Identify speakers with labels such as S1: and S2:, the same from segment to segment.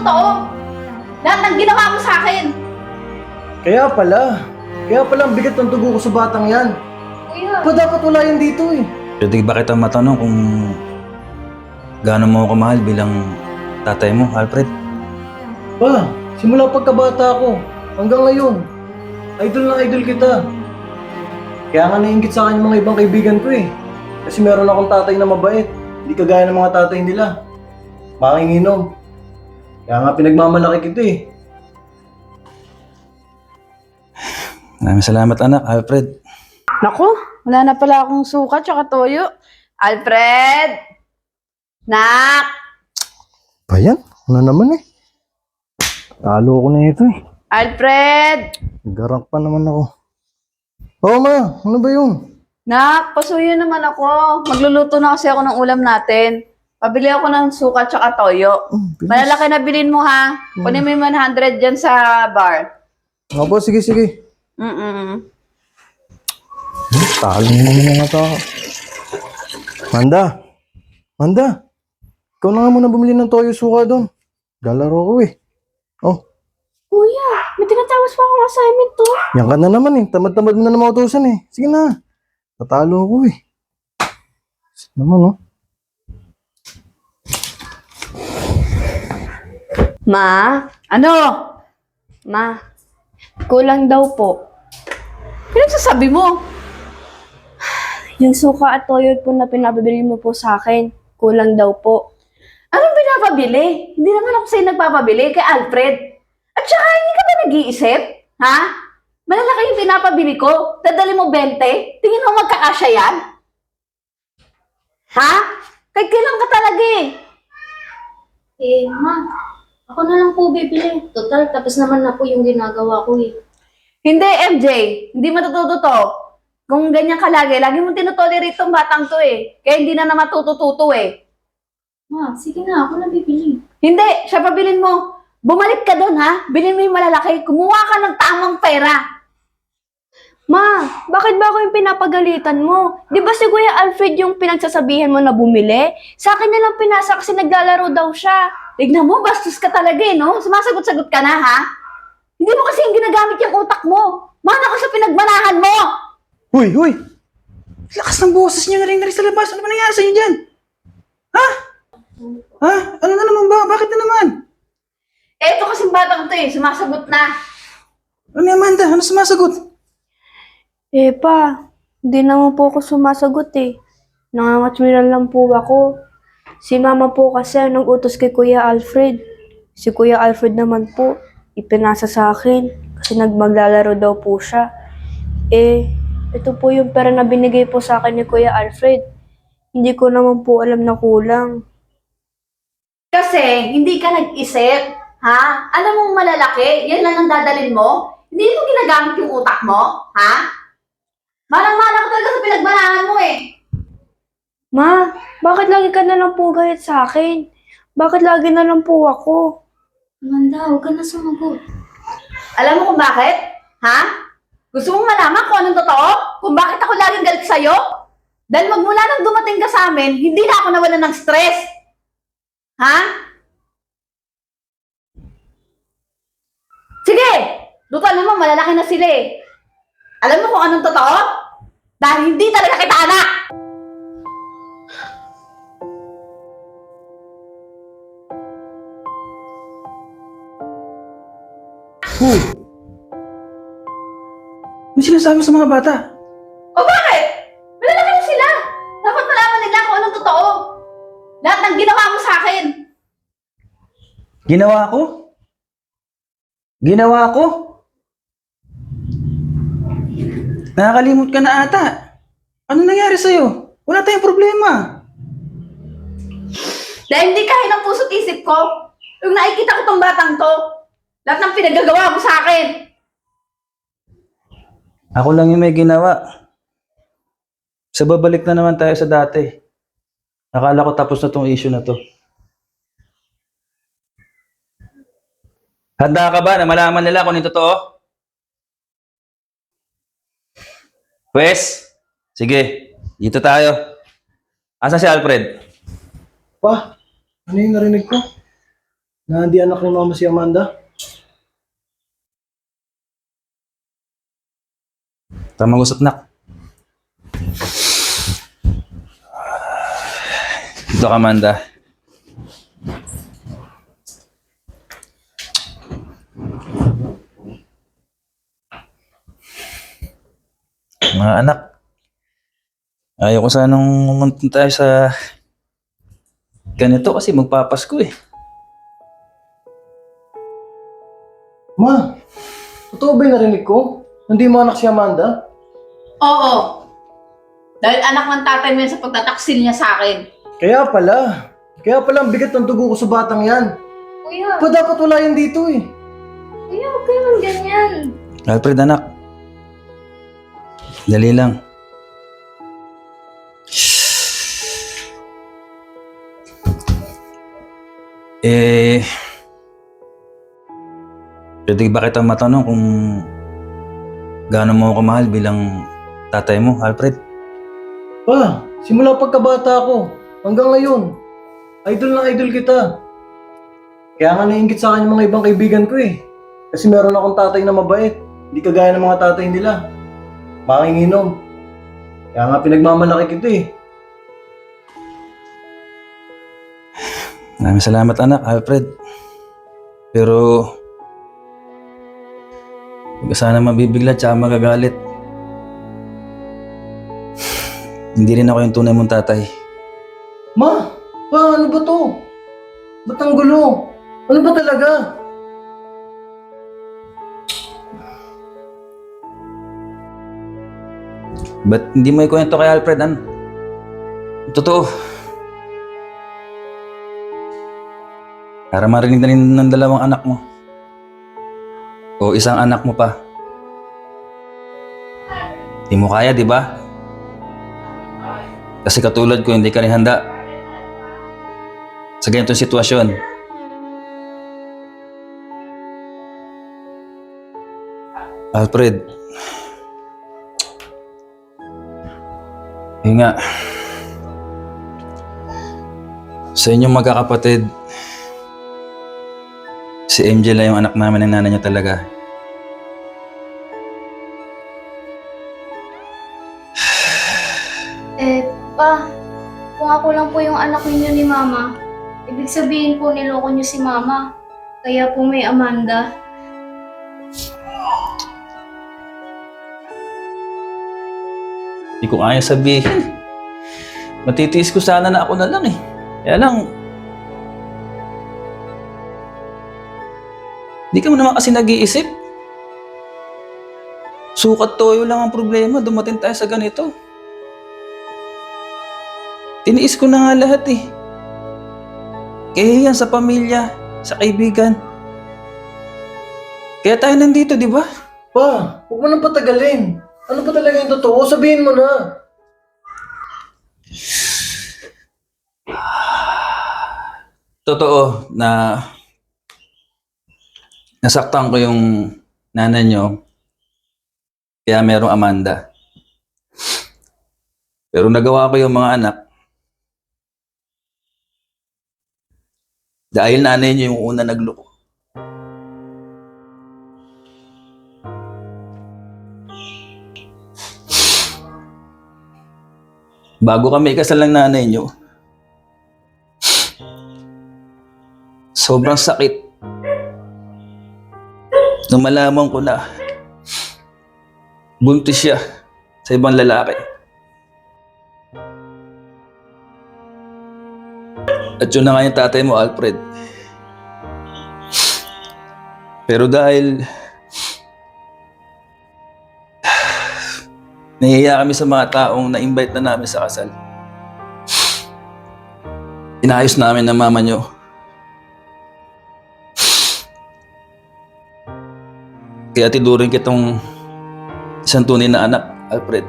S1: totoo. Lahat ng ginawa mo sa akin.
S2: Kaya pala. Kaya pala ang bigat ng dugo ko sa batang yan.
S1: Kuya.
S2: Pa dapat wala yan dito eh.
S3: Pwede ba kita matanong kung gaano mo ako kamahal bilang tatay mo, Alfred?
S2: Pa, simula pagkabata ko, hanggang ngayon, idol na idol kita. Kaya nga nainggit sa akin yung mga ibang kaibigan ko eh. Kasi meron akong tatay na mabait. Hindi kagaya ng mga tatay nila. Makinginom. Kaya nga pinagmamalaki kita eh.
S3: Maraming salamat anak, Alfred.
S1: Naku, wala na pala akong suka tsaka toyo. Alfred! Nak!
S2: Pa yan? Ano naman eh? Talo ko na ito eh.
S1: Alfred!
S2: Garak pa naman ako. Oo ma, ano ba yun?
S1: Nak, pasuyo naman ako. Magluluto na kasi ako ng ulam natin. Pabili ako ng suka tsaka toyo. Malalaki na bilhin mo ha. Kunin mo yung 100 dyan sa bar.
S2: Opo, sige sige.
S1: Mm-mm.
S2: Talo mo naman mga tao. Manda! Manda! Ikaw na nga muna bumili ng toyo suka doon. Galaro ko eh. Oh,
S1: Kuya, may tinatawas pa akong assignment to.
S2: yan ka na naman eh. Tamad-tamad mo na naman utusan eh. Sige na. Tatalo ako eh. Sige naman oh.
S4: Ma,
S1: Ano?
S4: ma, kulang daw po.
S1: Pinagsasabi mo?
S4: Yung suka at toyo po na pinabibili mo po sa akin, kulang daw po.
S1: Anong pinapabili? Hindi naman ako sa'yo nagpapabili kay Alfred. At saka, hindi ka ba nag-iisip? Ha? Malalaki yung pinapabili ko. Dadali mo 20? Tingin mo magkakasya yan? Ha? Kahit kailan ka talaga eh.
S5: Eh, ma, ako na lang po bibili. Total, tapos naman na po yung ginagawa ko eh.
S1: Hindi, MJ. Hindi matututo to. Kung ganyan ka lagi, lagi mong tinutolerate tong batang to eh. Kaya hindi na na matutututo eh.
S5: Ma, sige na, ako na bibili.
S1: Hindi, siya pabilin mo. Bumalik ka doon ha. Bilhin mo yung malalaki. Kumuha ka ng tamang pera.
S4: Ma, bakit ba ako yung pinapagalitan mo? Di ba si Kuya Alfred yung pinagsasabihan mo na bumili? Sa akin na lang pinasa kasi naglalaro daw siya.
S1: Tignan mo, bastos ka talaga eh, no? Sumasagot-sagot ka na, ha? Hindi mo kasi yung ginagamit yung utak mo. Mana ka sa pinagmanahan mo!
S3: Huy, huy! Lakas ng boses niyo na rin sa labas. Ano ba nangyari sa inyo dyan? Ha? Ha? Ano na naman ba? Bakit na naman?
S1: Eh, ito kasing batang to eh, sumasagot na.
S3: Ano ni Amanda? Ano sumasagot?
S4: Eh pa, hindi naman po ako sumasagot eh. Nangangatswiran lang po ako. Si mama po kasi ang nag-utos kay Kuya Alfred. Si Kuya Alfred naman po, ipinasa sa akin kasi nagmaglalaro daw po siya. Eh, ito po yung pera na binigay po sa akin ni Kuya Alfred. Hindi ko naman po alam na kulang.
S1: Kasi, hindi ka nag-isip, ha? Alam mong malalaki, yan lang ang dadalin mo? Hindi mo ginagamit yung utak mo, ha? Malang-malang ka talaga sa pinagmanahan mo eh.
S4: Ma, bakit lagi ka na lang po galit sa akin? Bakit lagi na lang po ako?
S5: Amanda, huwag ka na sumagot.
S1: Alam mo kung bakit? Ha? Gusto mong malaman kung anong totoo? Kung bakit ako laging galit sa'yo? Dahil magmula nang dumating ka sa amin, hindi na ako nawalan ng stress. Ha? Sige! Luto naman, malalaki na sila eh. Alam mo kung anong totoo? Dahil hindi talaga kita anak!
S3: Huy! May sinasabi sa mga bata.
S1: O bakit? Malalaki na sila. Dapat malaman nila kung anong totoo. Lahat ng ginawa mo sa akin.
S3: Ginawa ko? Ginawa ko? Nakakalimot ka na ata. Ano nangyari sa'yo? Wala tayong problema.
S1: Dahil hindi kaya ng puso't isip ko, yung nakikita ko tong batang to, lahat ng pinagagawa mo sa akin.
S3: Ako lang yung may ginawa. Sa babalik na naman tayo sa dati. Akala ko tapos na tong issue na to. Handa ka ba na malaman nila kung yung totoo? Pwes, sige, dito tayo. Asa si Alfred?
S2: Pa, ano yung narinig ko? na hindi anak ni mama si Amanda?
S3: Tara mag-usap, nak. Ito ka, Amanda. Mga anak, ayaw ko sanang umunta tayo sa ganito kasi magpapasko eh.
S2: Ma, totoo ba yung narinig ko? Hindi mo anak si Amanda?
S1: Oo. Dahil anak ng tatay mo yan sa pagtataksil niya sa akin.
S2: Kaya pala. Kaya pala ang bigat ng dugo ko sa batang yan.
S5: Kuya,
S2: Pa dapat wala yan dito eh.
S5: kuya, huwag ka naman ganyan.
S3: Alfred, anak. Dali lang. Eh, pwede ba kita matanong kung gaano mo ako mahal bilang tatay mo, Alfred?
S2: Pa, simula pagkabata ko, hanggang ngayon, idol na idol kita. Kaya nga naingit sa akin yung mga ibang kaibigan ko eh. Kasi meron akong tatay na mabait. Hindi kagaya ng mga tatay nila. Makinginom. Kaya nga pinagmamalaki kita eh.
S3: Maraming salamat anak, Alfred. Pero, huwag ka sana mabibigla tsaka magagalit. Hindi rin ako yung tunay mong tatay.
S2: Ma, pa, ano ba to? Ba't ang gulo? Ano ba talaga?
S3: Ba't hindi mo ikwento kay Alfred, an? Totoo. Para marinig na rin ng dalawang anak mo. O isang anak mo pa. Di mo kaya, di ba? Kasi katulad ko, hindi ka rin handa. Sa ganitong sitwasyon. Alfred, Yun nga. Sa inyong magkakapatid, si MJ lang yung anak namin ng nanay niya talaga.
S5: Mama, ibig sabihin po niloko niyo si Mama. Kaya po may Amanda.
S3: Hindi ko kaya sabihin. Matitiis ko sana na ako na lang eh. Kaya lang, Di ka mo naman kasi nag-iisip. Sukat toyo lang ang problema. Dumating tayo sa ganito. Tiniis ko na nga lahat eh. Kaya yan sa pamilya, sa kaibigan. Kaya tayo nandito, di ba?
S2: Pa, huwag mo nang patagalin. Ano ba talaga yung totoo? Sabihin mo na.
S3: Totoo na nasaktan ko yung nanay nyo. Kaya merong Amanda. Pero nagawa ko yung mga anak. Dahil nanay nyo yung una nagloko. Bago kami ikasal ng nanay nyo, sobrang sakit. Nung malaman ko na buntis siya sa ibang lalaki. At yun na nga yung tatay mo, Alfred. Pero dahil nahihiya kami sa mga taong na-invite na namin sa kasal, inayos namin ng mama nyo Kaya tinuring kitong isang tunay na anak, Alfred.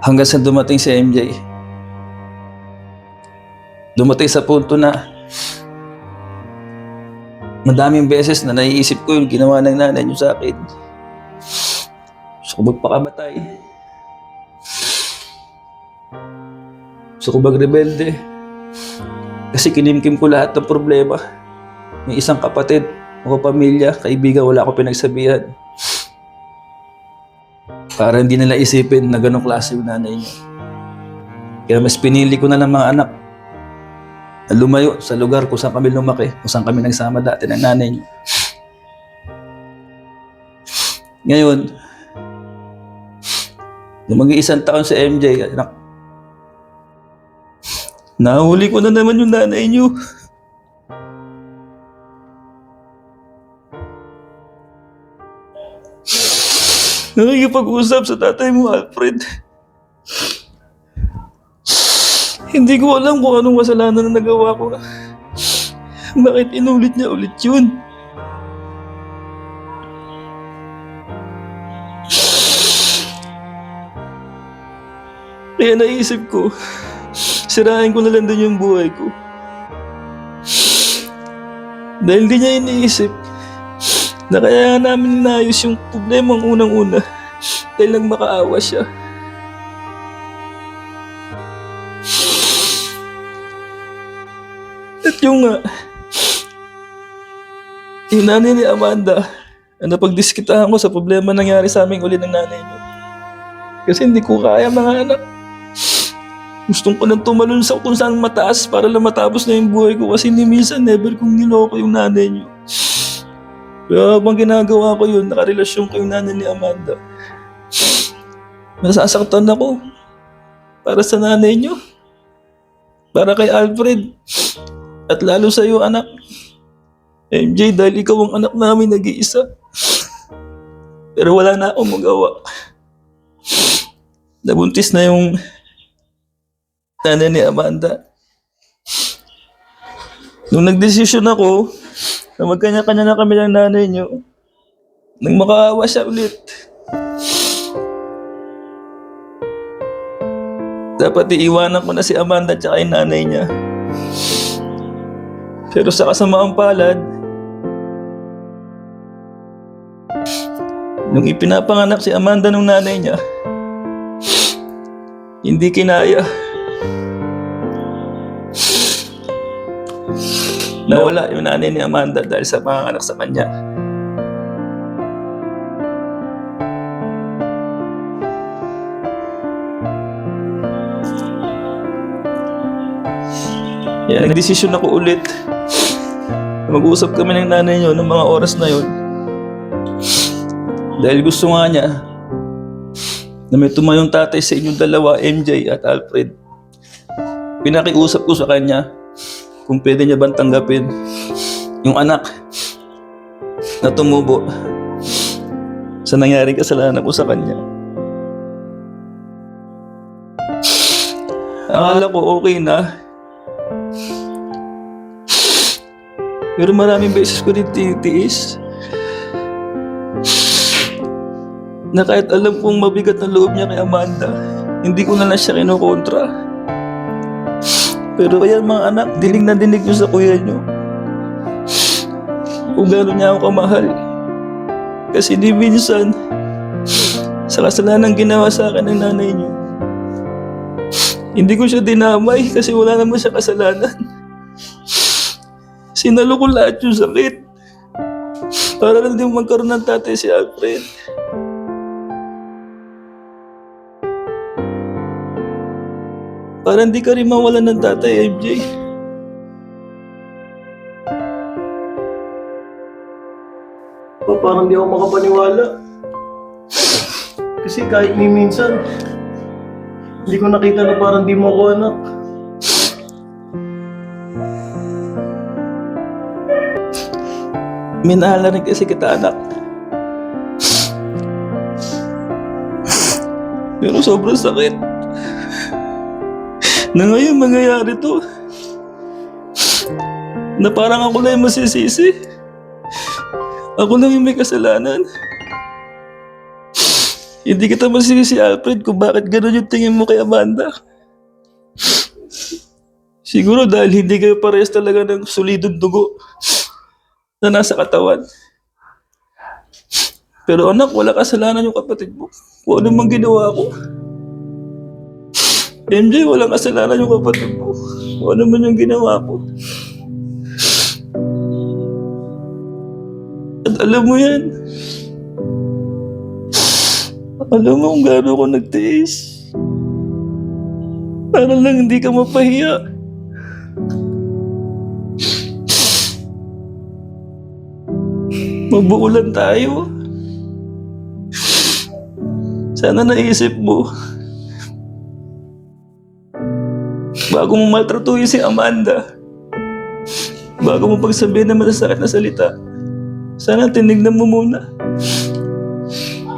S3: Hanggang sa dumating si MJ. Dumating sa punto na madaming beses na naiisip ko yung ginawa ng nanay niyo sa akin. Gusto ko magpakamatay. Gusto ko magrebelde.
S6: Kasi kinimkim ko lahat ng problema. May isang kapatid, o pamilya, kaibigan, wala ako pinagsabihan. Para hindi nila isipin na ganong klase yung nanay niya. Kaya mas pinili ko na lang mga anak na lumayo sa lugar kung saan kami lumaki, kung saan kami nagsama dati ng nanay niya. Ngayon, nung mag-iisang taon si MJ, anak, nahuli ko na naman yung nanay niyo. Nakikipag-usap sa tatay mo, Alfred. Hindi ko alam kung anong kasalanan na nagawa ko. Bakit inulit niya ulit yun? Kaya naisip ko, sirahin ko na lang din yung buhay ko. Dahil di niya iniisip na kaya namin inayos yung problema ang unang-una dahil lang makaawa siya. Yung nga, yung nanay ni Amanda, na napagdiskitahan ko sa problema nangyari sa aming uli ng nanay niyo. Kasi hindi ko kaya mga anak. Gustong ko nang tumalon sa kung saan mataas para lang matapos na yung buhay ko kasi ni minsan never kong niloko yung nanay niyo. Kaya habang ginagawa ko yun, nakarelasyon ko yung nanay ni Amanda. Nasasaktan ako para sa nanay niyo. Para kay Alfred. At lalo sa iyo, anak. MJ, dahil ikaw ang anak namin nag-iisa. Pero wala na akong magawa. Nabuntis na yung nanay ni Amanda. Nung nagdesisyon ako na magkanya-kanya na kami ng nanay niyo, nang makaawa siya ulit. Dapat iiwanan ko na si Amanda at yung nanay niya. Pero sa kasamaang palad, nung ipinapanganak si Amanda ng nanay niya, hindi kinaya. Nawala yung nanay ni Amanda dahil sa mga anak sa kanya. Kaya nagdesisyon ako ulit mag-usap kami ng nanay niyo ng mga oras na yun. Dahil gusto nga niya na may tumayong tatay sa inyong dalawa, MJ at Alfred. Pinakiusap ko sa kanya kung pwede niya bang tanggapin yung anak na tumubo sa nangyaring kasalanan ko sa kanya. Akala ko okay na. Pero maraming beses ko din tinitiis. Na kahit alam kong mabigat ang loob niya kay Amanda, hindi ko na lang siya kinukontra. Pero kaya mga anak, dinig na dinig niyo sa kuya niyo. Kung gano'n niya ako kamahal. Kasi di minsan, sa kasalanan ginawa sa akin ng nanay niyo, hindi ko siya dinamay kasi wala naman siya kasalanan. Sinalo ko lahat yung sakit. Para lang din magkaroon ng tatay si Alfred. Para hindi ka rin mawalan ng tatay, MJ.
S2: Pa, parang di ako makapaniwala. Kasi kahit ni minsan, hindi ko nakita na parang di mo ako anak.
S6: Minahal na rin kasi kita, anak. Pero sobrang sakit. Na ngayon mangyayari to. Na parang ako lang yung masisisi. Ako lang yung may kasalanan. Hindi kita masisisi, Alfred, kung bakit gano'n yung tingin mo kay Amanda. Siguro dahil hindi kayo parehas talaga ng solidong dugo na nasa katawan. Pero anak, wala kasalanan yung kapatid mo. Kung ano mang ginawa ko. MJ, walang kasalanan yung kapatid mo. Kung ano man yung ginawa ko. At alam mo yan. Alam mo kung gaano ako nagtiis. Para lang hindi ka mapahiya. Mabuulan tayo. Sana naisip mo. Bago mo maltratuhin si Amanda. Bago mo pagsabihin ng malasakit na salita. Sana tinignan mo muna.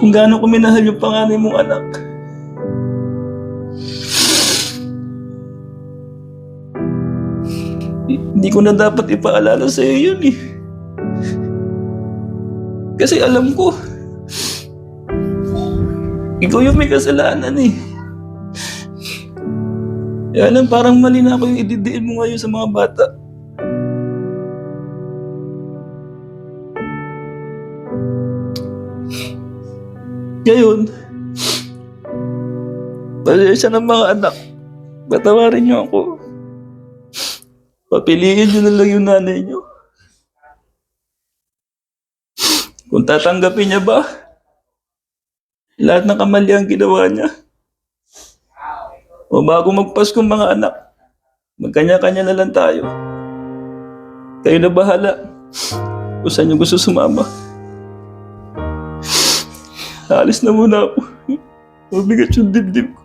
S6: Kung gaano ko minahal yung panganay mong anak. Hindi ko na dapat ipaalala sa iyo yun eh. Kasi alam ko, ikaw yung may kasalanan eh. Kaya lang parang mali na ako yung ididiin mo ngayon sa mga bata. Ngayon, pasensya ng mga anak. Patawarin niyo ako. Papiliin niyo na lang yung nanay niyo. Tatanggapin niya ba, lahat ng kamaliang ginawa niya. O bago magpasko mga anak, magkanya-kanya na lang tayo. Kayo na bahala kung saan niyo gusto sumama. Alis na muna ako. Mabigat yung dibdib ko.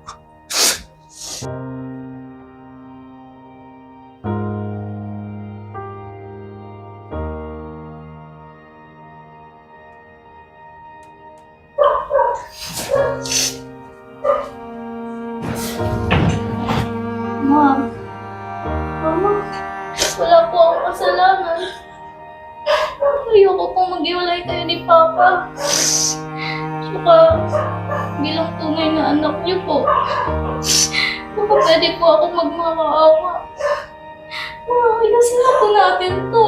S7: Tunay na anak niyo po. Baka pwede po ako magmakaawa. Mga ayusin na po natin to.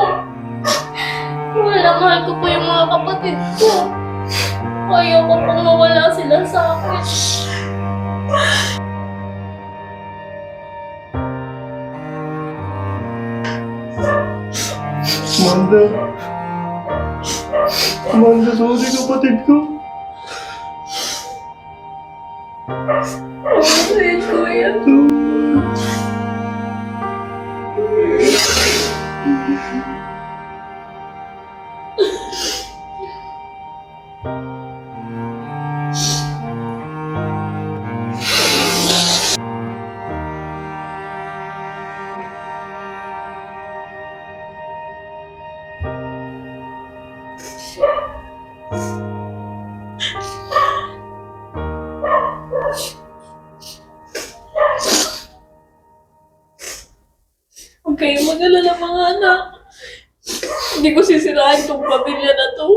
S7: Wala, mahal ko po yung mga kapatid ko. Ayoko pong mawala sila sa akin.
S2: Amanda. Amanda, sorry kapatid ko.
S7: Okay, kuya.
S5: Huwag sisirain tong pamilya na to.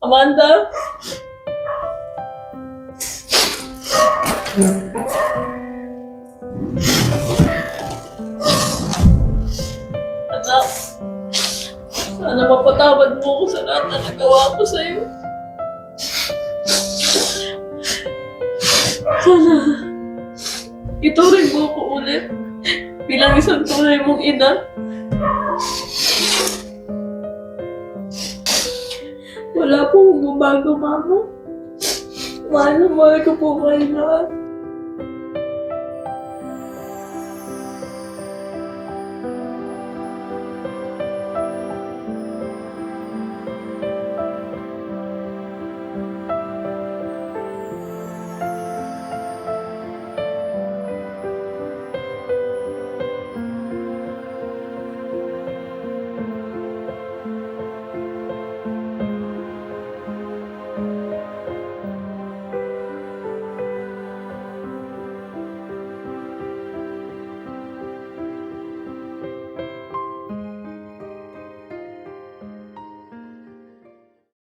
S5: Amanda? Anak, sana mapatawad mo ko sa lahat na nagawa ko sa'yo. Sana, ituring mo ko ulit bilang isang tunay mong ina. Babago, mama. Mahal na mahal ko po kayo lahat.